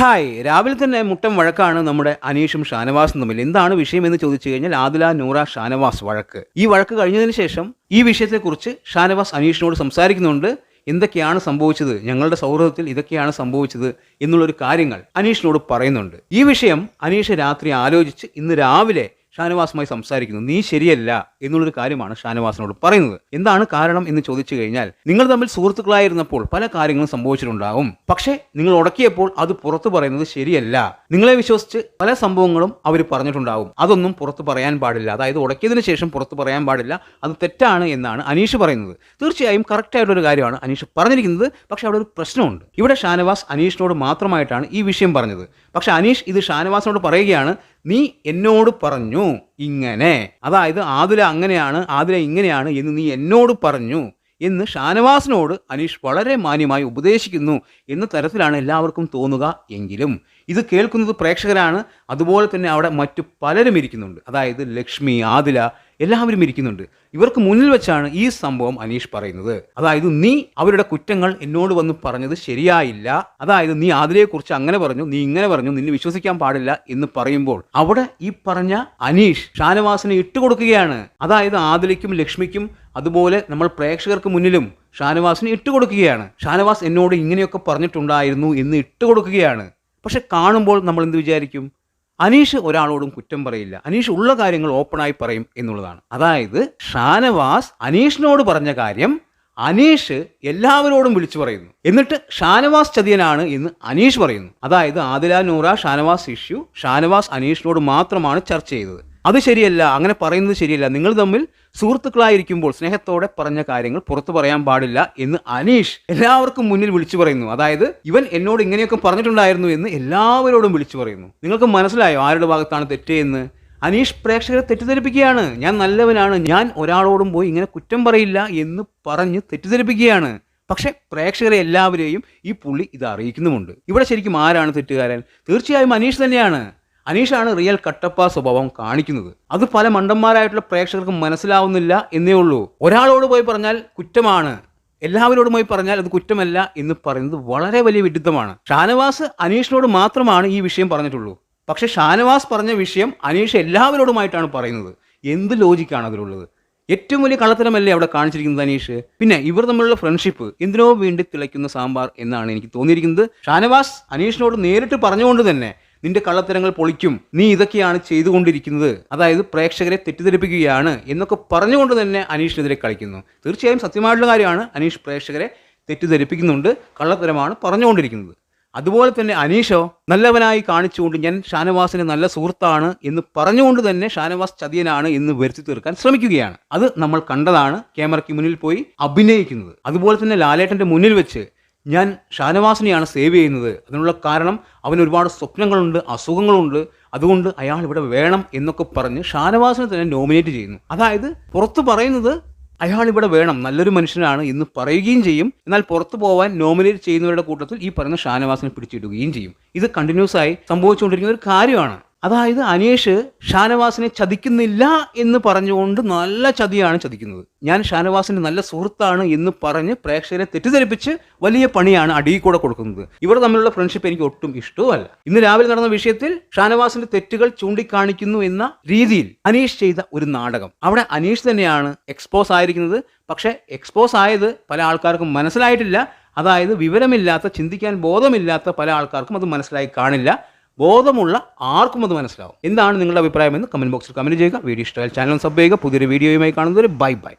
Hi. രാവിലെ തന്നെ മുട്ടം വഴക്കാണ് നമ്മുടെ അനീഷും ഷാനവാസും തമ്മിൽ. എന്താണ് വിഷയം എന്ന് ചോദിച്ചു കഴിഞ്ഞാൽ ആദില നൂറ ഷാനവാസ് വഴക്ക്. ഈ വഴക്ക് കഴിഞ്ഞതിന് ശേഷം ഈ വിഷയത്തെക്കുറിച്ച് ഷാനവാസ് അനീഷിനോട് സംസാരിക്കുന്നുണ്ട്. എന്തൊക്കെയാണ് സംഭവിച്ചത്? ഞങ്ങളുടെ സൗഹൃദത്തിൽ ഇതൊക്കെയാണ് സംഭവിച്ചത് എന്നുള്ളൊരു കാര്യങ്ങൾ അനീഷിനോട് പറയുന്നുണ്ട്. ഈ വിഷയം അനീഷ് രാത്രി ആലോചിച്ച് ഇന്ന് രാവിലെ ഷാനവാസുമായി സംസാരിക്കുന്നു. നീ ശരിയല്ല എന്നുള്ളൊരു കാര്യമാണ് ഷാനവാസിനോട് പറയുന്നത്. എന്താണ് കാരണം എന്ന് ചോദിച്ചു കഴിഞ്ഞാൽ നിങ്ങൾ തമ്മിൽ സുഹൃത്തുക്കളായിരുന്നപ്പോൾ പല കാര്യങ്ങളും സംഭവിച്ചിട്ടുണ്ടാകും പക്ഷേ നിങ്ങൾ ഉടക്കിയപ്പോൾ അത് പുറത്തു പറയുന്നത് ശരിയല്ല. നിങ്ങളെ വിശ്വസിച്ച് പല സംഭവങ്ങളും അവർ പറഞ്ഞിട്ടുണ്ടാവും. അതൊന്നും പുറത്തു പറയാൻ പാടില്ല. അതായത് ഉടക്കിയതിനു ശേഷം പുറത്തു പറയാൻ പാടില്ല. അത് തെറ്റാണ് എന്നാണ് അനീഷ് പറയുന്നത്. തീർച്ചയായും കറക്റ്റ് ആയിട്ടുള്ള കാര്യമാണ് അനീഷ് പറഞ്ഞിരിക്കുന്നത്. പക്ഷേ അവിടെ ഒരു പ്രശ്നമുണ്ട്. ഇവിടെ ഷാനവാസ് അനീഷിനോട് മാത്രമായിട്ടാണ് ഈ വിഷയം പറഞ്ഞത്. പക്ഷേ അനീഷ് ഇത് ഷാനവാസിനോട് പറയുകയാണ് നീ എന്നോട് പറഞ്ഞു ഇങ്ങനെ. അതായത് ആതുല അങ്ങനെയാണ് ആതുല ഇങ്ങനെയാണ് എന്ന് നീ എന്നോട് പറഞ്ഞു എന്ന് ഷാനവാസിനോട് അനീഷ് വളരെ മാന്യമായി ഉപദേശിക്കുന്നു എന്ന തരത്തിലാണ് എല്ലാവർക്കും തോന്നുക എങ്കിലും. ഇത് കേൾക്കുന്നത് പ്രേക്ഷകരാണ്. അതുപോലെ തന്നെ അവിടെ മറ്റു പലരും ഇരിക്കുന്നുണ്ട്. അതായത് ലക്ഷ്മി ആദില എല്ലാവരും ഇരിക്കുന്നുണ്ട്. ഇവർക്ക് മുന്നിൽ വെച്ചാണ് ഈ സംഭവം അനീഷ് പറയുന്നത്. അതായത് നീ അവരുടെ കുറ്റങ്ങൾ എന്നോട് വന്ന് പറഞ്ഞത് ശരിയായില്ല. അതായത് നീ ആദിലയെക്കുറിച്ച് അങ്ങനെ പറഞ്ഞു നീ ഇങ്ങനെ പറഞ്ഞു നിന്നെ വിശ്വസിക്കാൻ പാടില്ല എന്ന് പറയുമ്പോൾ അവിടെ ഈ പറഞ്ഞ അനീഷ് ഷാനവാസിനെ ഇട്ടുകൊടുക്കുകയാണ്. അതായത് ആദിലയ്ക്കും ലക്ഷ്മിക്കും അതുപോലെ നമ്മൾ പ്രേക്ഷകർക്ക് മുന്നിലും ഷാനവാസിന് ഇട്ടുകൊടുക്കുകയാണ്. ഷാനവാസ് എന്നോട് ഇങ്ങനെയൊക്കെ പറഞ്ഞിട്ടുണ്ടായിരുന്നു എന്ന് ഇട്ടുകൊടുക്കുകയാണ്. പക്ഷെ കാണുമ്പോൾ നമ്മൾ എന്ത് വിചാരിക്കും? അനീഷ് ഒരാളോടും കുറ്റം പറയില്ല. അനീഷ് ഉള്ള കാര്യങ്ങൾ ഓപ്പണായി പറയും എന്നുള്ളതാണ്. അതായത് ഷാനവാസ് അനീഷിനോട് പറഞ്ഞ കാര്യം അനീഷ് എല്ലാവരോടും വിളിച്ചു പറയുന്നു. എന്നിട്ട് ഷാനവാസ് ചതിയനാണ് എന്ന് അനീഷ് പറയുന്നു. അതായത് ആദില നൂറ ഷാനവാസ് ഇഷ്യൂ ഷാനവാസ് അനീഷിനോട് മാത്രമാണ് ചർച്ച ചെയ്തത്. അത് ശരിയല്ല അങ്ങനെ പറയുന്നത് ശരിയല്ല. നിങ്ങൾ തമ്മിൽ സുഹൃത്തുക്കളായിരിക്കുമ്പോൾ സ്നേഹത്തോടെ പറഞ്ഞ കാര്യങ്ങൾ പുറത്തു പറയാൻ പാടില്ല എന്ന് അനീഷ് എല്ലാവർക്കും മുന്നിൽ വിളിച്ചു പറയുന്നു. അതായത് ഇവൻ എന്നോട് ഇങ്ങനെയൊക്കെ പറഞ്ഞിട്ടുണ്ടായിരുന്നു എന്ന് എല്ലാവരോടും വിളിച്ചു പറയുന്നു. നിങ്ങൾക്ക് മനസ്സിലായോ ആരുടെ ഭാഗത്താണ് തെറ്റ് എന്ന്? അനീഷ് പ്രേക്ഷകരെ തെറ്റിദ്ധരിപ്പിക്കുകയാണ്. ഞാൻ നല്ലവനാണ്. ഞാൻ ഒരാളോടും പോയി ഇങ്ങനെ കുറ്റം പറയില്ല എന്ന് പറഞ്ഞ് തെറ്റിദ്ധരിപ്പിക്കുകയാണ്. പക്ഷേ പ്രേക്ഷകരെ എല്ലാവരെയും ഈ പുള്ളി ഇത് അറിയിക്കുന്നുമുണ്ട്. ഇവിടെ ശരിക്കും ആരാണ് തെറ്റുകാരൻ? തീർച്ചയായും അനീഷ് തന്നെയാണ്. അനീഷാണ് റിയൽ കട്ടപ്പ സ്വഭാവം കാണിക്കുന്നത്. അത് പല മണ്ടന്മാരായിട്ടുള്ള പ്രേക്ഷകർക്ക് മനസ്സിലാവുന്നില്ല എന്നേ ഉള്ളൂ. ഒരാളോട് പോയി പറഞ്ഞാൽ കുറ്റമാണ്. എല്ലാവരോടും പോയി പറഞ്ഞാൽ അത് കുറ്റമല്ല എന്ന് പറയുന്നത് വളരെ വലിയ വിഡിത്തമാണ് ഷാനവാസ് അനീഷിനോട് മാത്രമാണ് ഈ വിഷയം പറഞ്ഞിട്ടുള്ളൂ. പക്ഷെ ഷാനവാസ് പറഞ്ഞ വിഷയം അനീഷ് എല്ലാവരോടുമായിട്ടാണ് പറയുന്നത്. എന്ത് ലോജിക്കാണ് അതിലുള്ളത്? ഏറ്റവും വലിയ കള്ളത്തരമല്ലേ അവിടെ കാണിച്ചിരിക്കുന്നത് അനീഷ്? പിന്നെ ഇവർ തമ്മിലുള്ള ഫ്രണ്ട്ഷിപ്പ് എന്തിനോ വേണ്ടി തിളയ്ക്കുന്ന സാമ്പാർ എന്നാണ് എനിക്ക് തോന്നിയിരിക്കുന്നത്. ഷാനവാസ് അനീഷിനോട് നേരിട്ട് പറഞ്ഞുകൊണ്ട് തന്നെ നിന്റെ കള്ളത്തരങ്ങൾ പൊളിക്കും. നീ ഇതൊക്കെയാണ് ചെയ്തുകൊണ്ടിരിക്കുന്നത്. അതായത് പ്രേക്ഷകരെ തെറ്റിദ്ധരിപ്പിക്കുകയാണ് എന്നൊക്കെ പറഞ്ഞുകൊണ്ട് തന്നെ അനീഷിനെതിരെ കളിക്കുന്നു. തീർച്ചയായും സത്യമായിട്ടുള്ള കാര്യമാണ് അനീഷ് പ്രേക്ഷകരെ തെറ്റിദ്ധരിപ്പിക്കുന്നുണ്ട് കള്ളത്തരമാണ് പറഞ്ഞുകൊണ്ടിരിക്കുന്നത്. അതുപോലെ തന്നെ അനീഷോ നല്ലവനായി കാണിച്ചുകൊണ്ട് ഞാൻ ഷാനവാസിന് നല്ല സുഹൃത്താണ് എന്ന് പറഞ്ഞുകൊണ്ട് തന്നെ ഷാനവാസ് ചതിയനാണ് എന്ന് വരുത്തി തീർക്കാൻ ശ്രമിക്കുകയാണ്. അത് നമ്മൾ കണ്ടതാണ് ക്യാമറയ്ക്ക് മുന്നിൽ പോയി അഭിനയിക്കുന്നത്. അതുപോലെ തന്നെ ലാലേട്ടന്റെ മുന്നിൽ വെച്ച് ഞാൻ ഷാനവാസിനെയാണ് സേവ് ചെയ്യുന്നത്. അതിനുള്ള കാരണം അവന് ഒരുപാട് സ്വപ്നങ്ങളുണ്ട് അസുഖങ്ങളുണ്ട്. അതുകൊണ്ട് അയാൾ ഇവിടെ വേണം എന്നൊക്കെ പറഞ്ഞ് ഷാനവാസിനെ തന്നെ നോമിനേറ്റ് ചെയ്യുന്നു. അതായത് പുറത്ത് പറയുന്നത് അയാൾ ഇവിടെ വേണം നല്ലൊരു മനുഷ്യനാണ് എന്ന് പറയുകയും ചെയ്യും. എന്നാൽ പുറത്തു പോകാൻ നോമിനേറ്റ് ചെയ്യുന്നവരുടെ കൂട്ടത്തിൽ ഈ പറയുന്ന ഷാനവാസിനെ പിടിച്ചിടുകയും ചെയ്യും. ഇത് കണ്ടിന്യൂസ് ആയി സംഭവിച്ചുകൊണ്ടിരിക്കുന്ന ഒരു കാര്യമാണ്. അതായത് അനീഷ് ഷാനവാസിനെ ചതിക്കുന്നില്ല എന്ന് പറഞ്ഞുകൊണ്ട് നല്ല ചതിയാണ് ചതിക്കുന്നത്. ഞാൻ ഷാനവാസിന്റെ നല്ല സുഹൃത്താണ് എന്ന് പറഞ്ഞ് പ്രേക്ഷകരെ തെറ്റിദ്ധരിപ്പിച്ച് വലിയ പണിയാണ് അടിയിൽ കൂടെ കൊടുക്കുന്നത്. ഇവർ തമ്മിലുള്ള ഫ്രണ്ട്ഷിപ്പ് എനിക്ക് ഒട്ടും ഇഷ്ടവുമല്ല. ഇന്ന് രാവിലെ നടന്ന വിഷയത്തിൽ ഷാനവാസിന്റെ തെറ്റുകൾ ചൂണ്ടിക്കാണിക്കുന്നു എന്ന രീതിയിൽ അനീഷ് ചെയ്ത ഒരു നാടകം. അവിടെ അനീഷ് തന്നെയാണ് എക്സ്പോസ് ആയിരിക്കുന്നത്. പക്ഷേ എക്സ്പോസ് ആയത് പല ആൾക്കാർക്കും മനസ്സിലായിട്ടില്ല. അതായത് വിവരമില്ലാത്ത ചിന്തിക്കാൻ ബോധമില്ലാത്ത പല ആൾക്കാർക്കും അത് മനസ്സിലായി കാണില്ല. ബോധമുള്ള ആർക്കും അത് മനസ്സിലാവും. എന്താണ് നിങ്ങളുടെ അഭിപ്രായം എന്ന് കമന്റ് ബോക്സിൽ കമന്റ് ചെയ്യുക. വീഡിയോ ഇഷ്ടമായാൽ ചാനൽ സബ് ചെയ്യുക. പുതിയൊരു വീഡിയോയുമായി കാണുന്നവർ ബൈ ബൈ